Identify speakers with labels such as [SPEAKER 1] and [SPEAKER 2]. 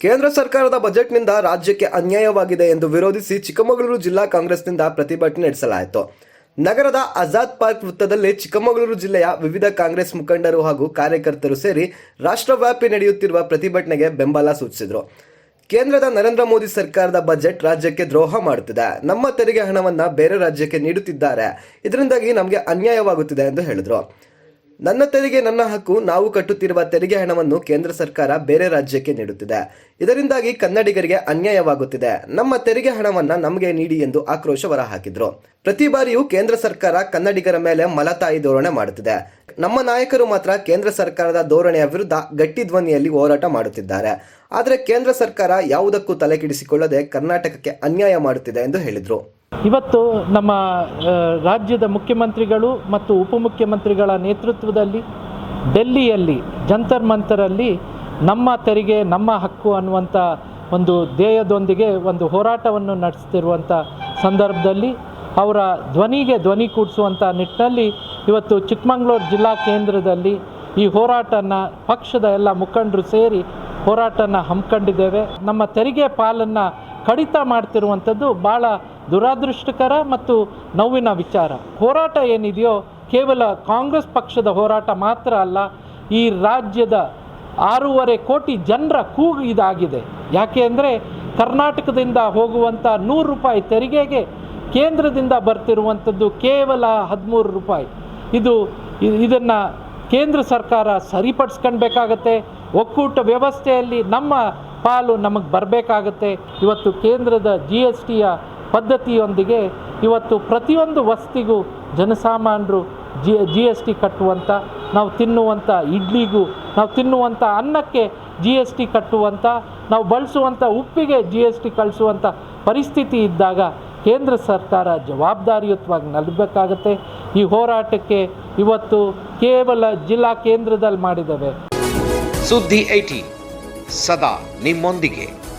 [SPEAKER 1] ಕೇಂದ್ರ ಸರ್ಕಾರದ ಬಜೆಟ್ನಿಂದ ರಾಜ್ಯಕ್ಕೆ ಅನ್ಯಾಯವಾಗಿದೆ ಎಂದು ವಿರೋಧಿಸಿ ಚಿಕ್ಕಮಗಳೂರು ಜಿಲ್ಲಾ ಕಾಂಗ್ರೆಸ್ನಿಂದ ಪ್ರತಿಭಟನೆ ನಡೆಸಲಾಯಿತು. ನಗರದ ಆಜಾದ್ ಪಾರ್ಕ್ ವೃತ್ತದಲ್ಲಿ ಚಿಕ್ಕಮಗಳೂರು ಜಿಲ್ಲೆಯ ವಿವಿಧ ಕಾಂಗ್ರೆಸ್ ಮುಖಂಡರು ಹಾಗೂ ಕಾರ್ಯಕರ್ತರು ಸೇರಿ ರಾಷ್ಟ್ರವ್ಯಾಪಿ ನಡೆಯುತ್ತಿರುವ ಪ್ರತಿಭಟನೆಗೆ ಬೆಂಬಲ ಸೂಚಿಸಿದರು. ಕೇಂದ್ರದ ನರೇಂದ್ರ ಮೋದಿ ಸರ್ಕಾರದ ಬಜೆಟ್ ರಾಜ್ಯಕ್ಕೆ ದ್ರೋಹ ಮಾಡುತ್ತಿದೆ. ನಮ್ಮ ತೆರಿಗೆ ಹಣವನ್ನು ಬೇರೆ ರಾಜ್ಯಕ್ಕೆ ನೀಡುತ್ತಿದ್ದಾರೆ. ಇದರಿಂದಾಗಿ ನಮಗೆ ಅನ್ಯಾಯವಾಗುತ್ತಿದೆ ಎಂದು ಹೇಳಿದರು. ನನ್ನ ತೆರಿಗೆ ನನ್ನ ಹಕ್ಕು, ನಾವು ಕಟ್ಟುತ್ತಿರುವ ತೆರಿಗೆ ಹಣವನ್ನು ಕೇಂದ್ರ ಸರ್ಕಾರ ಬೇರೆ ರಾಜ್ಯಕ್ಕೆ ನೀಡುತ್ತಿದೆ. ಇದರಿಂದಾಗಿ ಕನ್ನಡಿಗರಿಗೆ ಅನ್ಯಾಯವಾಗುತ್ತಿದೆ. ನಮ್ಮ ತೆರಿಗೆ ಹಣವನ್ನ ನಮಗೆ ನೀಡಿ ಎಂದು ಆಕ್ರೋಶ ಹೊರಹಾಕಿದ್ರು. ಪ್ರತಿ ಬಾರಿಯೂ ಕೇಂದ್ರ ಸರ್ಕಾರ ಕನ್ನಡಿಗರ ಮೇಲೆ ಮಲತಾಯಿ ಧೋರಣೆ ಮಾಡುತ್ತಿದೆ. ನಮ್ಮ ನಾಯಕರು ಮಾತ್ರ ಕೇಂದ್ರ ಸರ್ಕಾರದ ಧೋರಣೆಯ ವಿರುದ್ಧ ಗಟ್ಟಿ ಧ್ವನಿಯಲ್ಲಿ ಹೋರಾಟ ಮಾಡುತ್ತಿದ್ದಾರೆ. ಆದರೆ ಕೇಂದ್ರ ಸರ್ಕಾರ ಯಾವುದಕ್ಕೂ ತಲೆಕೆಡಿಸಿಕೊಳ್ಳದೆ ಕರ್ನಾಟಕಕ್ಕೆ ಅನ್ಯಾಯ ಮಾಡುತ್ತಿದೆ ಎಂದು ಹೇಳಿದರು.
[SPEAKER 2] ಇವತ್ತು ನಮ್ಮ ರಾಜ್ಯದ ಮುಖ್ಯಮಂತ್ರಿಗಳು ಮತ್ತು ಉಪಮುಖ್ಯಮಂತ್ರಿಗಳ ನೇತೃತ್ವದಲ್ಲಿ ಡೆಲ್ಲಿಯಲ್ಲಿ, ಜಂತರ್ ಮಂತರಲ್ಲಿ ನಮ್ಮ ತೆರಿಗೆ, ನಮ್ಮ ಹಕ್ಕು ಅನ್ನುವಂಥ ಒಂದು ಧ್ಯೇಯದೊಂದಿಗೆ ಒಂದು ಹೋರಾಟವನ್ನು ನಡೆಸ್ತಿರುವಂಥ ಸಂದರ್ಭದಲ್ಲಿ ಅವರ ಧ್ವನಿಗೆ ಧ್ವನಿ ಕೂಡಿಸುವಂಥ ನಿಟ್ಟಿನಲ್ಲಿ ಇವತ್ತು ಚಿಕ್ಕಮಗಳೂರು ಜಿಲ್ಲಾ ಕೇಂದ್ರದಲ್ಲಿ ಈ ಹೋರಾಟನ ಪಕ್ಷದ ಎಲ್ಲ ಮುಖಂಡರು ಸೇರಿ ಹೋರಾಟನ ಹಮ್ಮಿಕೊಂಡಿದ್ದೇವೆ ನಮ್ಮ ತೆರಿಗೆ ಪಾಲನ್ನು ಕಡಿತ ಮಾಡ್ತಿರುವಂಥದ್ದು ಭಾಳ ದುರಾದೃಷ್ಟಕರ ಮತ್ತು ನೋವಿನ ವಿಚಾರ. ಹೋರಾಟ ಏನಿದೆಯೋ ಕೇವಲ ಕಾಂಗ್ರೆಸ್ ಪಕ್ಷದ ಹೋರಾಟ ಮಾತ್ರ ಅಲ್ಲ, ಈ ರಾಜ್ಯದ ಆರೂವರೆ ಕೋಟಿ ಜನರ ಕೂಗು ಇದಾಗಿದೆ. ಯಾಕೆ ಅಂದರೆ ಕರ್ನಾಟಕದಿಂದ ಹೋಗುವಂಥ ನೂರು ರೂಪಾಯಿ ತೆರಿಗೆಗೆ ಕೇಂದ್ರದಿಂದ ಬರ್ತಿರುವಂಥದ್ದು ಕೇವಲ ಹದಿಮೂರು ರೂಪಾಯಿ. ಇದು, ಇದನ್ನು ಕೇಂದ್ರ ಸರ್ಕಾರ ಸರಿಪಡಿಸ್ಕೊಳ್ಬೇಕಾಗತ್ತೆ. ಒಕ್ಕೂಟ ವ್ಯವಸ್ಥೆಯಲ್ಲಿ ನಮ್ಮ ಪಾಲು ನಮಗೆ ಬರಬೇಕಾಗುತ್ತೆ. ಇವತ್ತು ಕೇಂದ್ರದ ಜಿ ಎಸ್ ಟಿಯ ಪದ್ಧತಿಯೊಂದಿಗೆ ಇವತ್ತು ಪ್ರತಿಯೊಂದು ವಸ್ತಿಗೂ ಜನಸಾಮಾನ್ಯರು ಜಿ ಜಿ ಎಸ್ ಟಿ ಕಟ್ಟುವಂಥ ನಾವು ತಿನ್ನುವಂಥ ಇಡ್ಲಿಗೂ, ನಾವು ತಿನ್ನುವಂಥ ಅನ್ನಕ್ಕೆ ಜಿ ಎಸ್ ಟಿ ಕಟ್ಟುವಂಥ ನಾವು ಬಳಸುವಂಥ ಉಪ್ಪಿಗೆ ಜಿ ಎಸ್ ಟಿ ಕಳಿಸುವಂಥ ಪರಿಸ್ಥಿತಿ ಇದ್ದಾಗ ಕೇಂದ್ರ ಸರ್ಕಾರ ಜವಾಬ್ದಾರಿಯುತವಾಗಿ ನಲಗಬೇಕಾಗತ್ತೆ ಈ ಹೋರಾಟಕ್ಕೆ ಇವತ್ತು ಕೇವಲ ಜಿಲ್ಲಾ ಕೇಂದ್ರದಲ್ಲಿ ಮಾಡಿದ್ದೇವೆ
[SPEAKER 3] ಸುದ್ದಿ ಐಟಿ ಸದಾ ನಿಮ್ಮೊಂದಿಗೆ.